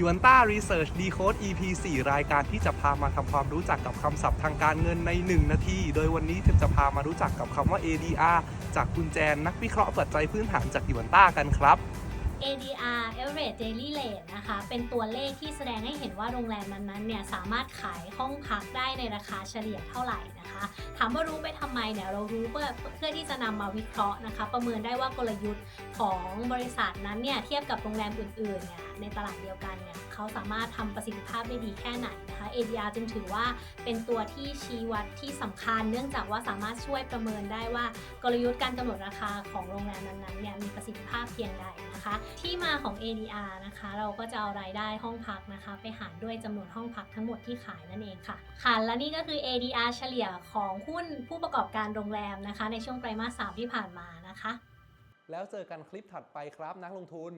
ยูนต้ารีเสิร์ชดีโคด EP 4 รายการที่จะพามาทำความรู้จักกับคำศัพท์ทางการเงินใน 1 นาที โดยวันนี้จะพามารู้จักกับคำว่า ADR จากคุณแจนนักวิเคราะห์ปัจจัยพื้นฐานจากยูนต้ากันครับ ADR Average Daily Rate นะคะ เป็นตัวเลขที่แสดงให้เห็นว่าโรงแรมนั้นๆเนี่ยสามารถขายห้องพักได้ในราคาเฉลี่ยเท่าไหร่นะคะ ถามว่ารู้ไปทำไมเนี่ยเรารู้เพื่อเพื่อที่จะนำมาวิเคราะห์นะคะ ประเมินได้ว่ากลยุทธ์ของบริษัทนั้นเนี่ยเทียบกับโรงแรมอื่นๆเนี่ยในตลาดเดียวกันเนี่ยเขาสามารถทำประสิทธิภาพได้ดีแค่ไหนนะคะ ADR จึงถือว่าเป็นตัวที่ชี้วัดที่สำคัญ เนื่องจากว่าสามารถช่วยประเมินได้ว่ากลยุทธ์การกำหนดราคาของโรงแรมนั้นๆเนี่ยมีประสิทธิภาพเพียงใด นะคะ ที่มาของ ADR นะคะ เราก็จะเอารายได้ห้องพักนะคะ ไปหารด้วยจำนวนห้องพักทั้งหมดที่ขายนั่นเองค่ะ ค่ะ และนี่ก็คือ ADR เฉลี่ยของหุ้นผู้ประกอบการโรงแรมนะคะ ในช่วงไตรมาสามที่ผ่านมานะคะ แล้วเจอกันคลิปถัดไปครับนักลงทุน